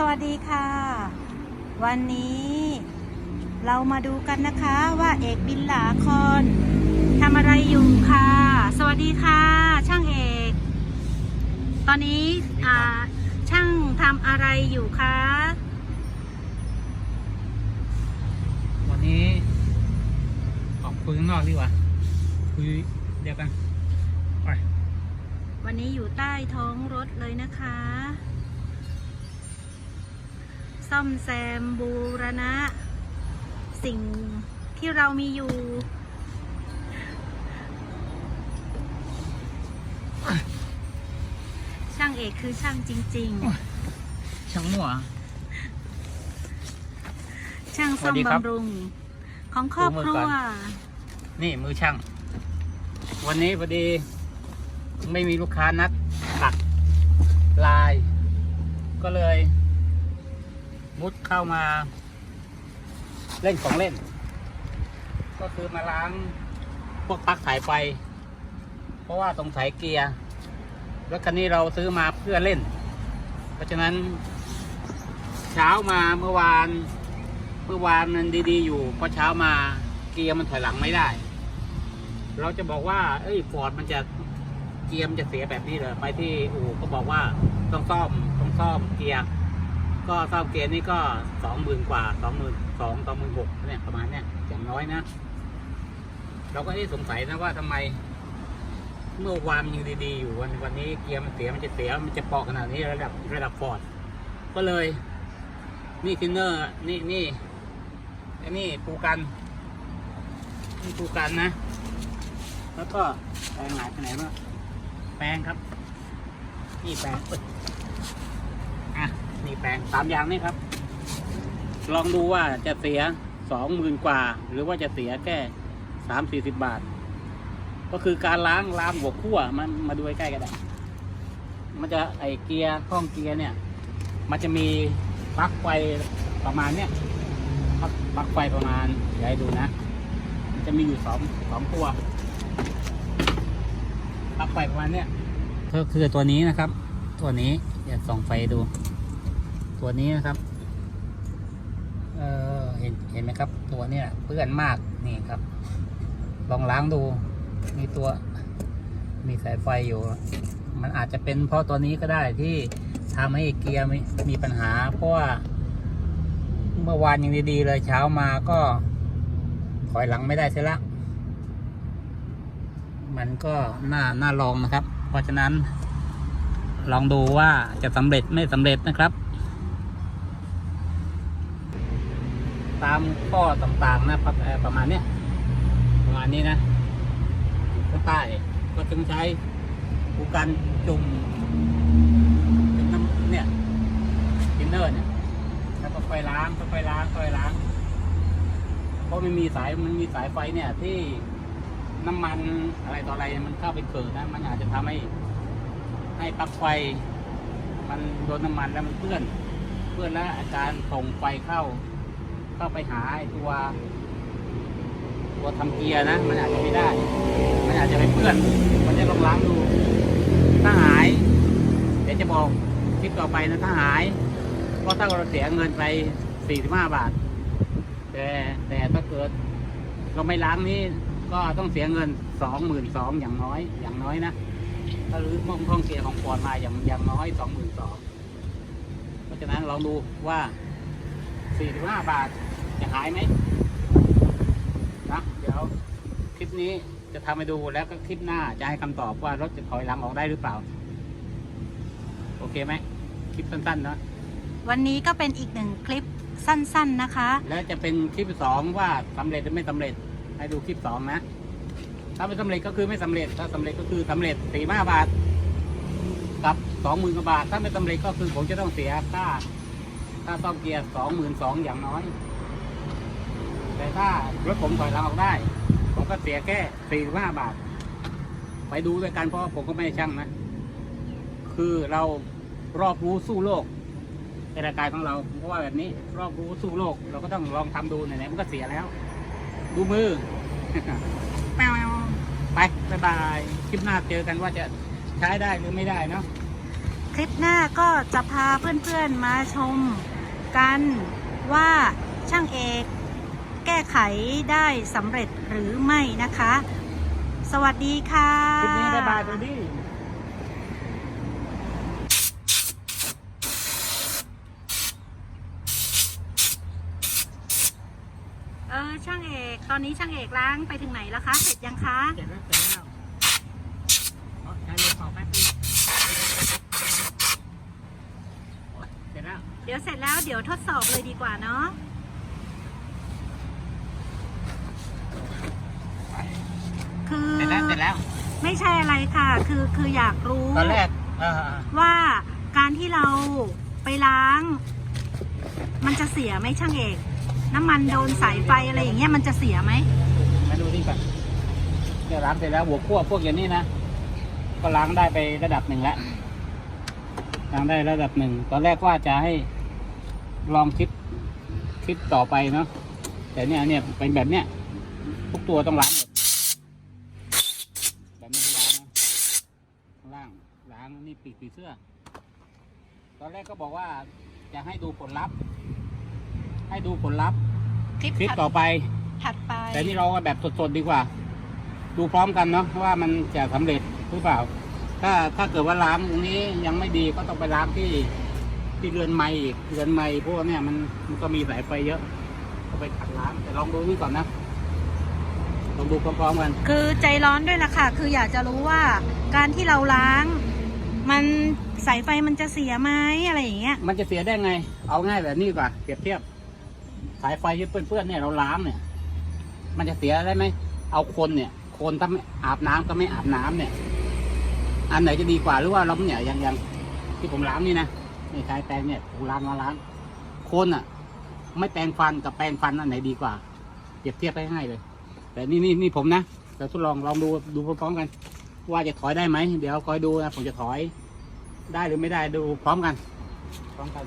สวัสดีค่ะ วันนี้เรามาดูกันนะคะว่าเอกบินหลาคอนทำอะไรอยู่ค่ะ สวัสดีค่ะ ช่างเอก ตอนนี้อ่าช่างทำอะไรอยู่คะวันนี้ออกคุยข้างนอกดีกว่าคุยเดียวกันไปวันนี้อยู่ใต้ท้องรถเลยนะคะ ซ่อมแซมบูรณะ สิ่งที่เรามีอยู่ ช่างเอกคือช่างจริง ช่างมั่ว ๆ ช่างซ่อมสวัสดีครับ บำรุง ของครอบครัดูมือวก่อนนี่มือช่าง วันนี้พอดี ไม่มีลูกค้านัดตักลาย ก็เลย มุดเข้ามา เล่นของเล่น ก็คือมาล้างพวกปลั๊กสายไฟ เพราะว่าตรงสายเกียร์รถคันนี้เราซื้อมาเพื่อเล่น เพราะฉะนั้น เช้ามาเมื่อวานเมื่อวานมันดีๆ อยู่พอเช้ามาเกียร์มันถอยหลังไม่ได้ เราจะบอกว่า เอ้ยฟอร์ดมันจะเกียร์มันจะเสียแบบนี้เหรอไปที่อู่ก็บอกว่าต้องซ่อมต้องซ่อมเกียร์ ก็ซ่อมเกียร์นี่ก็สองหมื่นกว่าสองหมื่นสองสองหมื่นหกเนี่ยประมาณเนี้ยอย่างน้อยนะ เราก็เอ๊ะสงสัยนะว่าทำไม เมื่อวานมันยังดีๆอยู่วันวันนี้เกียร์มันเสียมันจะเสียมันจะเปอกขนาดนี้ระดับระดับฟอร์ดก็เลย นี่ทินเนอร์นี่นี่ไอ้นี่ปูกันนี่ปูกันนะ แล้วก็แปรงหายไปไหนวะแปรงครับ นี่แปรง นี่แปรงสามอย่างนี่ครับ ลองดูว่าจะเสียสองหมื่นกว่า หรือว่าจะเสียแค่สามสี่สิบบาท ก็คือการล้างล้างหัวขั้วมันมาดูใกล้กันได้มันจะไอเกียร์ข้องเกียร์เนี่ย มันจะมีปลั๊กไฟประมาณเนี้ยปลั๊กปลั๊กไฟประมาณเดี๋ยวให้ดูนะ มันจะมีอยู่สองสองตัวปลั๊กไฟประมาณเนี้ยก็คือตัวนี้นะครับ ตัวนี้เดี๋ยวส่องไฟดู ตัวนี้นะครับ เออเห็นเห็นไหมครับ ตัวเนี้ยเปื้อนมากนี่ครับ ลองล้างดู มีตัว มีสายไฟอยู่ มันอาจจะเป็นเพราะตัวนี้ก็ได้ที่ทำให้เกียร์มีมีปัญหา เพราะว่า เมื่อวานยังดีๆเลยเช้ามาก็ถอยหลังไม่ได้เสียละมันก็น่าน่าลองนะครับ เพราะฉะนั้น ลองดูว่าจะสำเร็จไม่สำเร็จนะครับ ตามข้อต่างๆนะประประมาณเนี้ยประมาณนี้นะข้างใต้ก็จึงใช้ผูกันจุ่มเป็นน้ำเนี่ยทินเนอร์เนี่ยแล้วก็ค่อยล้างค่อยๆล้างค่อยๆล้างเพราะมันมีสายมันมีสายไฟเนี่ยที่น้ำมันอะไรต่ออะไรมันเข้าไปเกิดนะ มันอาจจะทำให้ ให้ปลั๊กไฟ มันโดนน้ำมันแล้วมันเปื้อน เปื้อนแล้วอาการส่งไฟเข้า เข้าไปหาตัว ตัวทำเกียร์นะ มันอาจจะไม่ได้ มันอาจจะไปเปื้อน มันจะลองล้างดู ถ้าหาย เดี๋ยวจะบอกคลิปต่อไปนะถ้าหายเพราะถ้าเราเสียเงินไป 45 บาท แต่แต่ถ้าเกิดเราไม่ล้างนี้ก็ต้องเสียเงิน 22,000อย่างน้อย อย่างน้อยนะถ้ารื้อห้องห้องเกียร์ของฟอร์ดมาอย่างอย่างน้อย 22,000เพราะฉะนั้นลองดูว่า 45 บาท จะหายไหมนะเดี๋ยวคลิปนี้จะทำให้ดูแล้วก็คลิปหน้าจะให้คำตอบว่ารถจะถอยหลังออกได้หรือเปล่า โอเคไหมคลิปสั้นๆเนอะวันนี้ก็เป็นอีกหนึ่งคลิปสั้น ๆนะคะ แล้วจะเป็นคลิปสองว่าสำเร็จหรือไม่สำเร็จ ให้ดูคลิปสองนะ ถ้าไม่สำเร็จก็คือไม่สำเร็จ ถ้าสำเร็จก็คือสำเร็จสี่ห้าบาท กับสองหมื่นกว่าบาท ถ้าไม่สำเร็จก็คือผมจะต้องเสียค่าค่าซ่อมเกียร์สองหมื่นสองอย่างน้อย แต่ถ้ารถผมถอยหลังออกได้ ผมก็เสียแค่สี่ห้าบาท ไปดูด้วยกันเพราะผมก็ไม่ได้ช่างนะ คือเรารอบรู้สู้โลกในรายการของเราเพราะว่าแบบนี้รอบรู้สู้โลก เราก็ต้องลองทำดูไหนๆมันก็เสียแล้ว ดูมือแป๊วไปบ๊ายบายคลิปหน้าเจอกันว่าจะใช้ได้หรือไม่ได้เนาะคลิปหน้าก็จะพาเพื่อนๆมาชมกันว่าช่างเอก แก้ไขได้สำเร็จหรือไม่นะคะ สวัสดีค่ะคลิปนี้บ๊ายบายไปดิเออช่างเอกตอนนี้ช่างเอกล้างไปถึงไหนแล้วคะ เสร็จยังคะเสร็จแล้วเสร็จแล้วเอาใช้ลมเป่าแป๊บนึงโอ๊ยเสร็จแล้ว เดี๋ยวเสร็จแล้วเดี๋ยวทดสอบเลยดีกว่าเนาะคือ เสร็จแล้วเสร็จแล้ว ไม่ใช่อะไรค่ะ คือคืออยากรู้ ตอนแรกเออว่าการที่เราไปล้าง มันจะเสียไหมช่างเอก น้ำมันโดนสายไฟอะไรอย่างเงี้ยมันจะเสียไหมมาดูนี่ก่อนเดี๋ยวล้างเสร็จแล้วหัวขั้วพวกอย่างนี้นะ ก็ล้างได้ไประดับหนึ่งแล้วล้างได้ระดับหนึ่ง ตอนแรกว่าจะให้ลองคลิปคลิปต่อไปเนาะแต่เนี่ยเนี่ยเป็นแบบเนี้ยทุกตัวต้องล้างหมด แบบนี้ก็ล้างนะข้างล่าง ล้างนี่ ปีกผีเสื้อ ตอนแรกก็บอกว่าจะให้ดูผลลัพธ์ ให้ดูผลลัพธ์คลิปคลิปถัดต่อไป ถัดไปแต่นี่เราเอาแบบสดๆดีกว่า ดูพร้อมกันเนาะว่ามันจะสำเร็จหรือเปล่า ถ้าถ้าเกิดว่าล้างตรงนี้ยังไม่ดีก็ต้องไปล้างที่ที่เรือนไม้อีกเรือนไม้พวกเนี้ยมันมันก็มีสายไฟเยอะก็ไปขัดล้างแต่ลองดูนี่ก่อนนะลองดูพร้อมๆกัน คือใจร้อนด้วยล่ะค่ะ คืออยากจะรู้ว่าการที่เราล้าง มันสายไฟมันจะเสียไหมอะไรอย่างเงี้ย มันจะเสียได้ไง เอาง่ายแบบนี้ดีกว่าเปรียบเทียบ สายไฟที่เปื้อนๆเนี่ยเราล้างเนี่ย มันจะเสียได้ไหม เอาคนเนี่ย คนถ้าไม่อาบน้ำก็ไม่อาบน้ำเนี่ย อันไหนจะดีกว่าหรือว่าเราเนี่ยย่างย่างที่ผมล้างนี่นะไม่ใช้แปรงเนี่ยผมล้างมาล้าง คนอะ ไม่แปรงฟันกับแปรงฟันอันไหนดีกว่า เปรียบเทียบให้ง่ายเลย แต่นี่นี่นี่ผมนะเดี๋ยวทดลองลองดูดูพร้อมๆกัน ว่าจะถอยได้ไหม เดี๋ยวคอยดูนะผมจะถอย ได้หรือไม่ได้ดูพร้อมกัน พร้อมกัน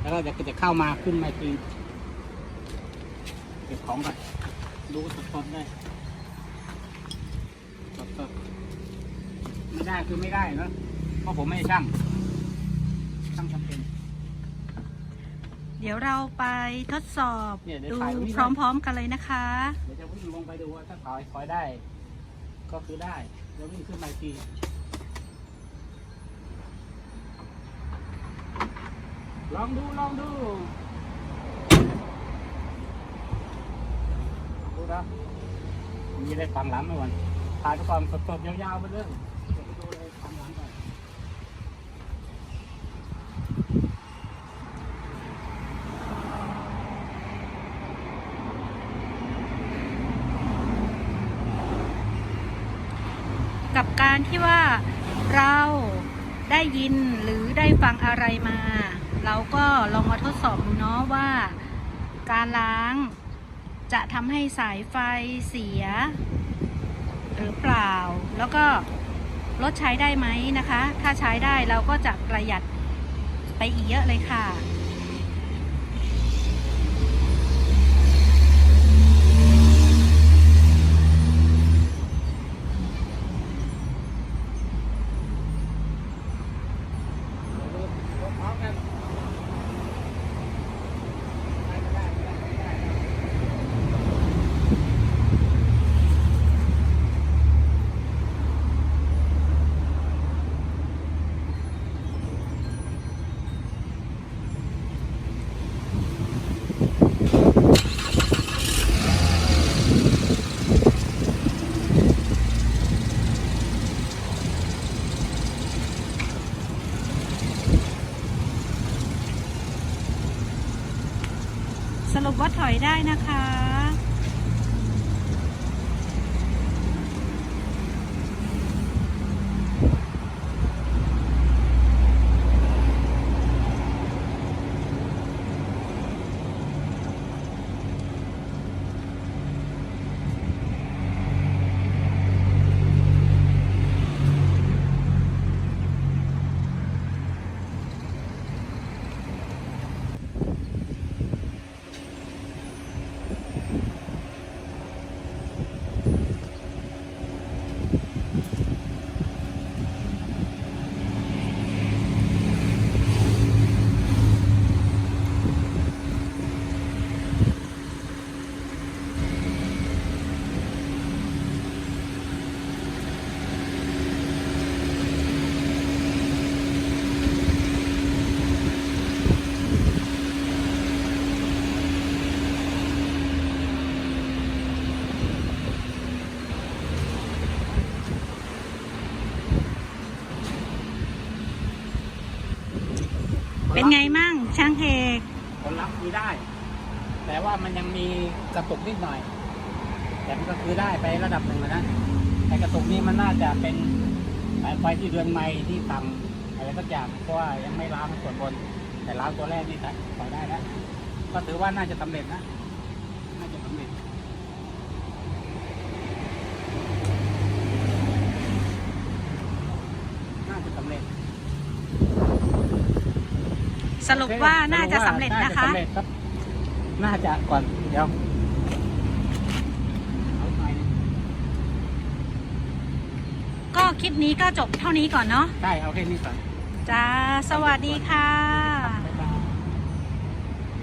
แล้วก็จะจะเข้ามาขึ้นมาทีเก็บของก่อนดูสดๆได้สดๆไม่ได้คือไม่ได้เนอะเพราะผมไม่ใช่ช่างช่างจำเป็น เดี๋ยวเราไปทดสอบเนี่ยเดี๋ยวดูถ่ายตรงนี้ พร้อมๆกันเลยนะคะ เดี๋ยวจะวิ่งลงไปดูว่าถ้าถอยถอยได้ ก็คือได้เดี๋ยววิ่งขึ้นมาอีกทีลองดูลองดูดูนะมีอะไรฟังหลังหน่อยถ่ายไปก่อนสดๆยาวๆไปเลยเดี๋ยวไปดูเลยฟังหลังก่อน กับการที่ว่าเราได้ยินหรือได้ฟังอะไรมา เราก็ลองมาทดสอบดูเนาะว่า การล้างจะทำให้สายไฟเสีย หรือเปล่า แล้วก็ลดใช้ได้ไหมนะคะ ถ้าใช้ได้เราก็จะประหยัดไปอีกเยอะเลยค่ะ พร้อมกันได้ไม่ได้ไม่ได้ไม่ได้ ส รุปว่าถอยได้นะคะ ได้ แต่ว่ามันยังมีกระตุกนิดหน่อย แต่มันก็คือได้ไประดับหนึ่งแล้วนะแต่กระตุกนี้มันน่าจะเป็นสายไฟที่เรือนไม้ที่ต่ำอะไรสักอย่างเพราะว่ายังไม่ล้างส่วนบน แต่ล้างตัวแรกนี่ครับปล่อได้แล้วก็ถือว่าน่าจะสำเร็จนะน่าจะสำเร็จน่าจะสำเร็จ สรุปว่าน่าจะสำเร็จนะคะาจสำเร็จครับน่าจะก่อนเดี๋ยวเอาหน่อยหนึ่งก็คลิปนี้ก็จบเท่านี้ก่อนเนาะใช่เอาแค่นี้ก่อน จ้า สวัสดีค่ะ